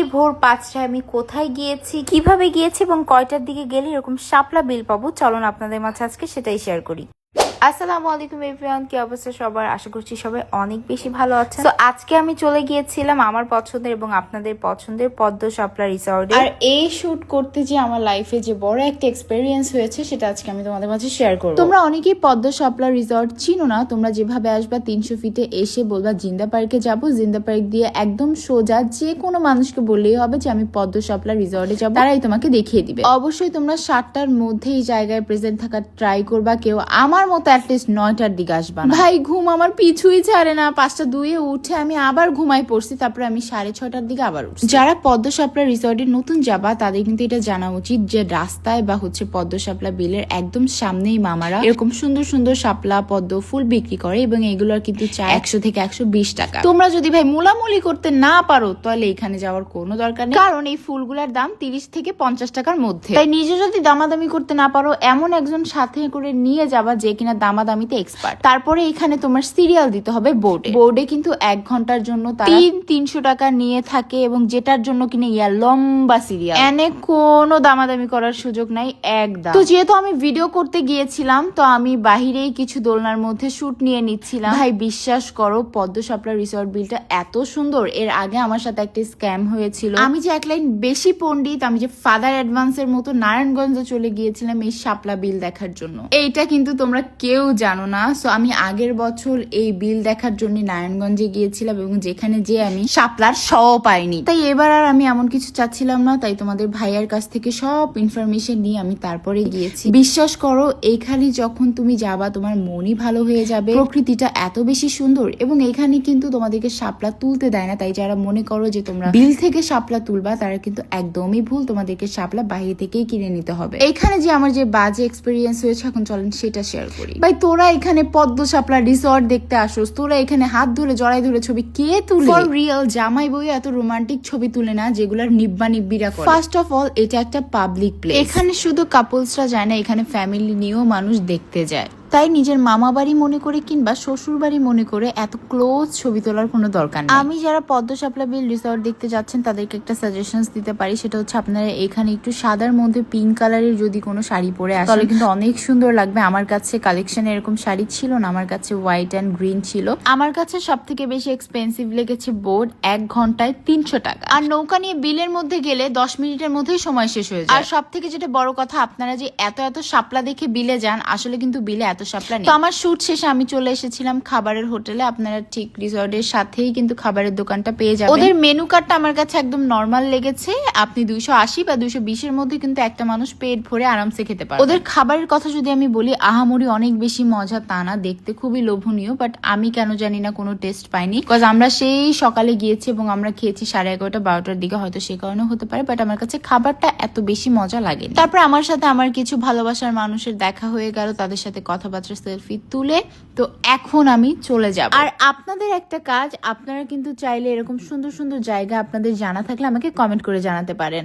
এই ভোর পাঁচটায় আমি কোথায় গিয়েছি, কীভাবে গিয়েছি এবং কয়টার দিকে গেলে এরকম শাপলা বিল পাবো, চলুন আপনাদের মাঝে আজকে সেটাই শেয়ার করি। আসসালামু আলাইকুম এভরিওয়ান কি অবস্থা সবার? আশা করছি সবাই অনেক বেশি ভালো আছে তো আজকে আমি চলে গিয়েছিলাম আমার পছন্দের এবং আপনাদের পছন্দের পদ্ম শাপলা রিসর্টে আর এই শুট করতে যে আমার লাইফে যে বড় একটা এক্সপেরিয়েন্স হয়েছে সেটা আজকে আমি তোমাদের মাঝে শেয়ার করব। তোমরা অনেকেই পদ্ম শাপলা রিসর্ট চিনো না তোমরা যেভাবে আসবা তিনশো ফিটে এসে বলবা জিন্দা পার্কে যাব জিন্দা পার্ক দিয়ে একদম সোজা যে কোনো মানুষকে বললেই হবে যে আমি পদ্ম শাপলা রিসর্টে যাব তারাই তোমাকে দেখিয়ে দিবে। অবশ্যই তোমরা সাতটার মধ্যে এই জায়গায় প্রেজেন্ট থাকার ট্রাই করবা কেউ আমার মতো অ্যাটলিস্ট নয়টার দিকে আসবা ভাই ঘুম আমার পিছুই ছাড়ে না পাঁচটা দুয়ে উঠে আমি আবার ঘুমাই পড়ছি, তারপরে আমি সাড়ে ছটার দিকে আবার উঠছি। যারা পদ্ম রিসর্টে নতুন যাবা, তাদের কিন্তু এটা জানা উচিত যে রাস্তায় বা হচ্ছে পদ্ম শাপলা বিলের একদম সামনেই মামারা এরকম সুন্দর সুন্দর শাপলা, পদ্ম ফুল বিক্রি করে এবং এগুলোর কিন্তু চাই একশো থেকে একশো বিশ টাকা। তোমরা যদি ভাই মোলামুলি করতে না পারো, তাহলে এখানে যাওয়ার কোনো দরকার নেই। কারণ এই ফুলগুলোর দাম তিরিশ থেকে পঞ্চাশ টাকার মধ্যে। তাই নিজে যদি দামাদামি করতে না পারো, এমন একজন সাথে করে নিয়ে যাবা যে কিনা দামাদামিতে এক্সপার্ট তারপরে এখানে তোমার সিরিয়াল দিতে হবে বোর্ডে। বোর্ডে কিন্তু এক ঘণ্টার জন্য তিন তিনশো টাকা নিয়ে থাকে এবং যেটার জন্য কিনে ইয়া লম্বা সিরিয়াল এনে কোনো দামাদামি করার সুযোগ নাই একদম। তো যেহেতু আমি ভিডিও করতে গিয়েছিলাম তো আমি বাহিরেই কিছু দোলনার মধ্যে শুট নিয়ে নিচ্ছিলাম। ভাই বিশ্বাস করো পদ্ম শাপলা রিসর্ট বিলটা এত সুন্দর। এর আগে আমার সাথে একটা স্ক্যাম হয়েছিল। আমি যে এক লাইন বেশি পণ্ডিত আমি যে ফাদার অ্যাডভান্সের মতো নারায়ণগঞ্জে চলে গিয়েছিলাম এই শাপলা বিল দেখার জন্য। এইটা কিন্তু তোমরা কেউ জানো না সো আমি আগের বছর এই বিল দেখার জন্য নারায়ণগঞ্জে গিয়েছিলাম এবং যেখানে যে আমি শাপলার শ পাইনি। তাই এবার আর আমি এমন কিছু চাচ্ছিলাম না, তাই তোমাদের ভাইয়ার কাছ থেকে সব ইনফরমেশন নিয়ে আমি তারপরে গিয়েছি। বিশ্বাস করো এইখানে যখন তুমি যাবা, তোমার মনই ভালো হয়ে যাবে। প্রকৃতিটা এত বেশি সুন্দর এবং এখানে কিন্তু তোমাদেরকে শাপলা তুলতে দেয় না। তাই যারা মনে করো যে তোমরা বিল থেকে শাপলা তুলবা, তারা কিন্তু একদমই ভুল। তোমাদেরকে শাপলা বাইরে থেকেই কিনে নিতে হবে। এখানে যে আমার যে বাজে এক্সপিরিয়েন্স হয়েছে, এখন চলেন সেটা শেয়ার করি। ভাই, তোরা এখানে পদ্ম শাপলা রিসর্ট দেখতে আসোস। তোরা এখানে হাত ধরে জড়াই ধরে ছবি কে তুলে? ফর রিয়েল জামাই বই এত রোমান্টিক ছবি তুলে না যেগুলোর নিব্বা নিব্বিরা করে। ফার্স্ট অফ অল এটা একটা পাবলিক প্লেস এখানে শুধু কাপলসরা যায় না এখানে ফ্যামিলি নিয়েও মানুষ দেখতে যায়। তাই নিজের মামা বাড়ি মনে করে কিংবা শ্বশুর বাড়ি মনে করে এত ক্লোজ ছবি তোলার কোনো দরকার নেই। আমি যারা পদ্ম শাপলা বিল রিসর্ট দেখতে যাচ্ছেন তাদেরকে একটা সাজেশনস দিতে পারি। সেটা হচ্ছে আপনারা এখানে একটু সাদার মধ্যে পিঙ্ক কালারের যদি কোনো শাড়ি পরে আসে তাহলে কিন্তু অনেক সুন্দর লাগবে। আমার কাছে কালেকশন এরকম শাড়ি ছিল না আমার কাছে হোয়াইট অ্যান্ড গ্রিন ছিল। আমার কাছে সব থেকে বেশি এক্সপেন্সিভ লেগেছে বোর্ড এক ঘন্টায় তিনশো টাকা। আর নৌকা নিয়ে বিলের মধ্যে গেলে দশ মিনিটের মধ্যেই সময় শেষ হয়ে যায়। আর সব থেকে যেটা বড় কথা আপনারা যে এত এত শাপলা দেখে বিলে যান আসলে কিন্তু বিলে এত শাপলা নেই। তো আমার শুট শেষে আমি চলে এসেছিলাম খাবারের হোটেলে। আপনারা ঠিক রিসর্টের সাথেই কিন্তু খাবারের দোকানটা পেয়ে যাবেন। ওদের মেনু কার্ডটা আমার কাছে একদম নর্মাল লেগেছে। আপনি দুইশো আশি বা দুইশো বিশের মধ্যে কিন্তু একটা মানুষ পেট ভরে আরামসে খেতে পারে ওদের খাবারের কথা যদি আমি বলি আহামরি অনেক বেশি মজা তা না দেখতে খুবই লোভনীয় বাট আমি কেন জানি না কোনো টেস্ট পাইনি। বিকজ আমরা সেই সকালে গিয়েছি এবং আমরা খেয়েছি সাড়ে এগারোটা বারোটার দিকে হয়তো সে কারণে হতে পারে বাট আমার কাছে খাবারটা এত বেশি মজা লাগেনি। তারপর আমার সাথে আমার কিছু ভালোবাসার মানুষের দেখা হয়ে গেল তাদের সাথে কথাবার্তা সেলফি তুলে তো এখন আমি চলে যাব। আর আপনাদের একটা কাজ, আপনারা কিন্তু চাইলে এরকম সুন্দর সুন্দর জায়গা আপনাদের জানা থাকলে আমাকে কমেন্ট করে জানাতে পারেন।